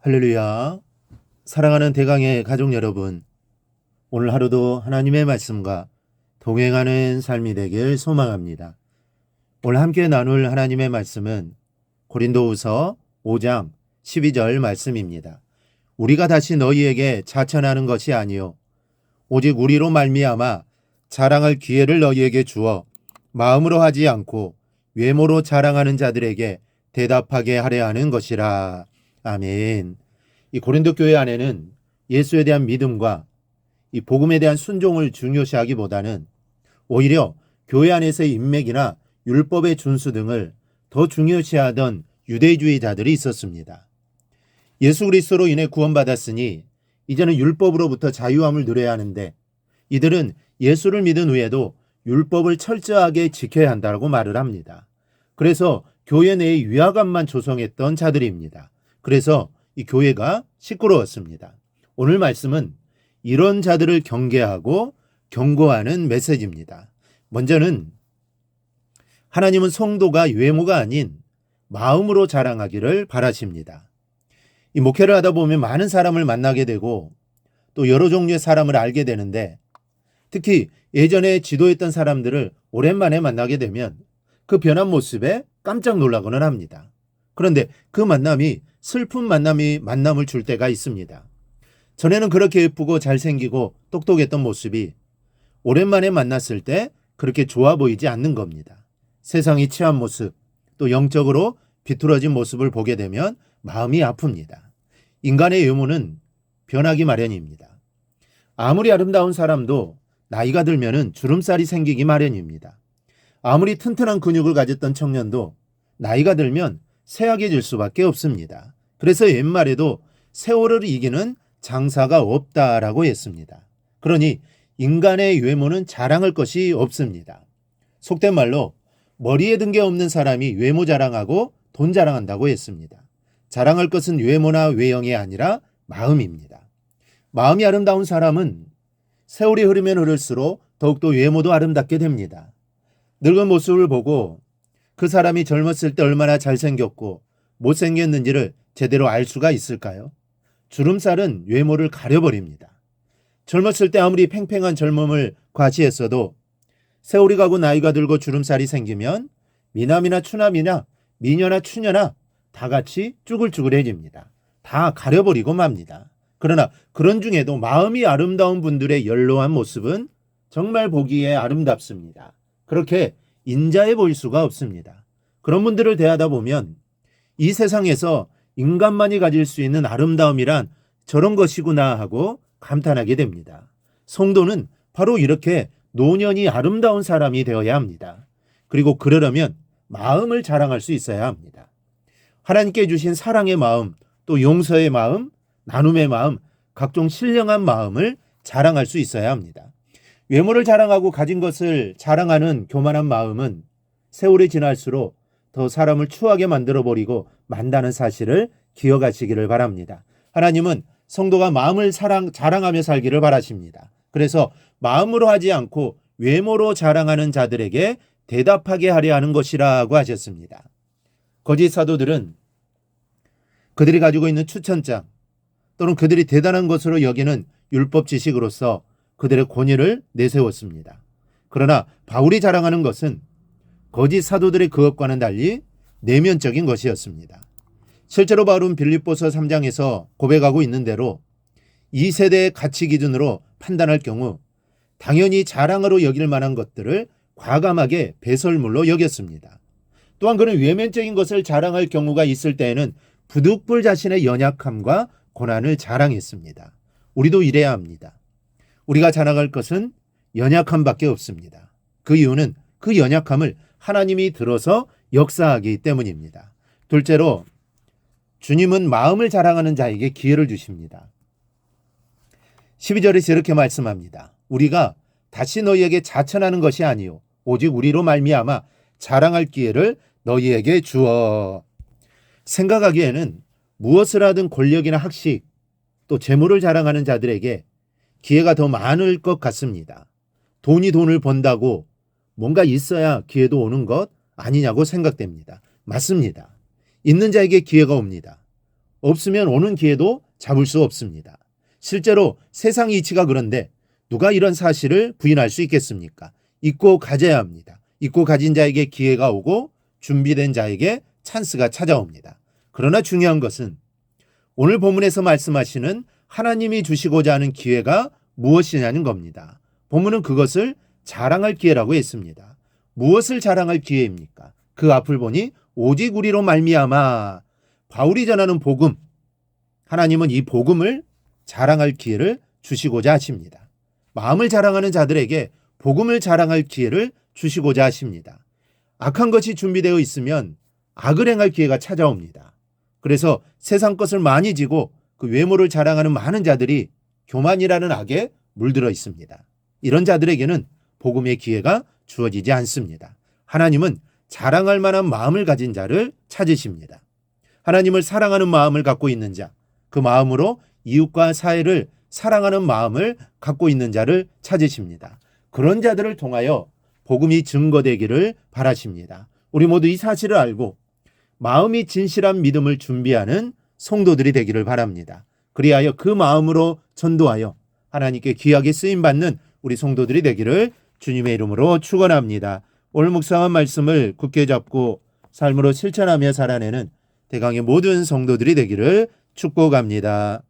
할렐루야. 사랑하는 대강의 가족 여러분. 오늘 하루도 하나님의 말씀과 동행하는 삶이 되길 소망합니다. 오늘 함께 나눌 하나님의 말씀은 고린도후서 5장 12절 말씀입니다. 우리가 다시 너희에게 자천하는 것이 아니요 오직 우리로 말미암아 자랑할 기회를 너희에게 주어 마음으로 하지 않고 외모로 자랑하는 자들에게 대답하게 하려 하는 것이라. 아멘. 이 고린도 교회 안에는 예수에 대한 믿음과 이 복음에 대한 순종을 중요시하기보다는 오히려 교회 안에서의 인맥이나 율법의 준수 등을 더 중요시하던 유대주의자들이 있었습니다. 예수 그리스도로 인해 구원받았으니 이제는 율법으로부터 자유함을 누려야 하는데 이들은 예수를 믿은 후에도 율법을 철저하게 지켜야 한다고 말을 합니다. 그래서 교회 내에 위화감만 조성했던 자들입니다. 그래서 이 교회가 시끄러웠습니다. 오늘 말씀은 이런 자들을 경계하고 경고하는 메시지입니다. 먼저는 하나님은 성도가 외모가 아닌 마음으로 자랑하기를 바라십니다. 이 목회를 하다 보면 많은 사람을 만나게 되고 또 여러 종류의 사람을 알게 되는데 특히 예전에 지도했던 사람들을 오랜만에 만나게 되면 그 변한 모습에 깜짝 놀라고는 합니다. 그런데 그 만남이 슬픈 만남이 만남을 줄 때가 있습니다. 전에는 그렇게 예쁘고 잘생기고 똑똑했던 모습이 오랜만에 만났을 때 그렇게 좋아 보이지 않는 겁니다. 세상이 취한 모습, 또 영적으로 비뚤어진 모습을 보게 되면 마음이 아픕니다. 인간의 외모는 변하기 마련입니다. 아무리 아름다운 사람도 나이가 들면은 주름살이 생기기 마련입니다. 아무리 튼튼한 근육을 가졌던 청년도 나이가 들면 쇠약해질 수밖에 없습니다. 그래서 옛말에도 세월을 이기는 장사가 없다라고 했습니다. 그러니 인간의 외모는 자랑할 것이 없습니다. 속된 말로 머리에 든 게 없는 사람이 외모 자랑하고 돈 자랑한다고 했습니다. 자랑할 것은 외모나 외형이 아니라 마음입니다. 마음이 아름다운 사람은 세월이 흐르면 흐를수록 더욱더 외모도 아름답게 됩니다. 늙은 모습을 보고 그 사람이 젊었을 때 얼마나 잘생겼고 못생겼는지를 제대로 알 수가 있을까요? 주름살은 외모를 가려버립니다. 젊었을 때 아무리 팽팽한 젊음을 과시했어도 세월이 가고 나이가 들고 주름살이 생기면 미남이나 추남이나 미녀나 추녀나 다 같이 쭈글쭈글해집니다. 다 가려버리고 맙니다. 그러나 그런 중에도 마음이 아름다운 분들의 연로한 모습은 정말 보기에 아름답습니다. 그렇게 인자해 보일 수가 없습니다. 그런 분들을 대하다 보면 이 세상에서 인간만이 가질 수 있는 아름다움이란 저런 것이구나 하고 감탄하게 됩니다. 성도는 바로 이렇게 노년이 아름다운 사람이 되어야 합니다. 그리고 그러려면 마음을 자랑할 수 있어야 합니다. 하나님께 주신 사랑의 마음, 또 용서의 마음, 나눔의 마음, 각종 신령한 마음을 자랑할 수 있어야 합니다. 외모를 자랑하고 가진 것을 자랑하는 교만한 마음은 세월이 지날수록 더 사람을 추하게 만들어 버리고 만다는 사실을 기억하시기를 바랍니다. 하나님은 성도가 마음을 사랑, 자랑하며 살기를 바라십니다. 그래서 마음으로 하지 않고 외모로 자랑하는 자들에게 대답하게 하려 하는 것이라고 하셨습니다. 거짓 사도들은 그들이 가지고 있는 추천장 또는 그들이 대단한 것으로 여기는 율법 지식으로서 그들의 권위를 내세웠습니다. 그러나 바울이 자랑하는 것은 거짓 사도들의 그것과는 달리 내면적인 것이었습니다. 실제로 바울은 빌립보서 3장에서 고백하고 있는 대로 이 세대의 가치 기준으로 판단할 경우 당연히 자랑으로 여길 만한 것들을 과감하게 배설물로 여겼습니다. 또한 그는 외면적인 것을 자랑할 경우가 있을 때에는 부득불 자신의 연약함과 고난을 자랑했습니다. 우리도 이래야 합니다. 우리가 자랑할 것은 연약함밖에 없습니다. 그 이유는 그 연약함을 하나님이 들어서 역사하기 때문입니다. 둘째로 주님은 마음을 자랑하는 자에게 기회를 주십니다. 12절에서 이렇게 말씀합니다. 우리가 다시 너희에게 자천하는 것이 아니요 오직 우리로 말미암아 자랑할 기회를 너희에게 주어. 생각하기에는 무엇을 하든 권력이나 학식 또 재물을 자랑하는 자들에게 기회가 더 많을 것 같습니다. 돈이 돈을 번다고 뭔가 있어야 기회도 오는 것 아니냐고 생각됩니다. 맞습니다. 있는 자에게 기회가 옵니다. 없으면 오는 기회도 잡을 수 없습니다. 실제로 세상 이치가 그런데 누가 이런 사실을 부인할 수 있겠습니까? 잊고 가져야 합니다. 잊고 가진 자에게 기회가 오고 준비된 자에게 찬스가 찾아옵니다. 그러나 중요한 것은 오늘 본문에서 말씀하시는 하나님이 주시고자 하는 기회가 무엇이냐는 겁니다. 본문은 그것을 자랑할 기회라고 했습니다. 무엇을 자랑할 기회입니까? 그 앞을 보니 오직 우리로 말미암아 바울이 전하는 복음 하나님은 이 복음을 자랑할 기회를 주시고자 하십니다. 마음을 자랑하는 자들에게 복음을 자랑할 기회를 주시고자 하십니다. 악한 것이 준비되어 있으면 악을 행할 기회가 찾아옵니다. 그래서 세상 것을 많이 지고 그 외모를 자랑하는 많은 자들이 교만이라는 악에 물들어 있습니다. 이런 자들에게는 복음의 기회가 주어지지 않습니다. 하나님은 자랑할 만한 마음을 가진 자를 찾으십니다. 하나님을 사랑하는 마음을 갖고 있는 자, 그 마음으로 이웃과 사회를 사랑하는 마음을 갖고 있는 자를 찾으십니다. 그런 자들을 통하여 복음이 증거되기를 바라십니다. 우리 모두 이 사실을 알고 마음이 진실한 믿음을 준비하는 성도들이 되기를 바랍니다. 그리하여 그 마음으로 전도하여 하나님께 귀하게 쓰임 받는 우리 성도들이 되기를 주님의 이름으로 축원합니다. 오늘 묵상한 말씀을 굳게 잡고 삶으로 실천하며 살아내는 대강의 모든 성도들이 되기를 축복합니다.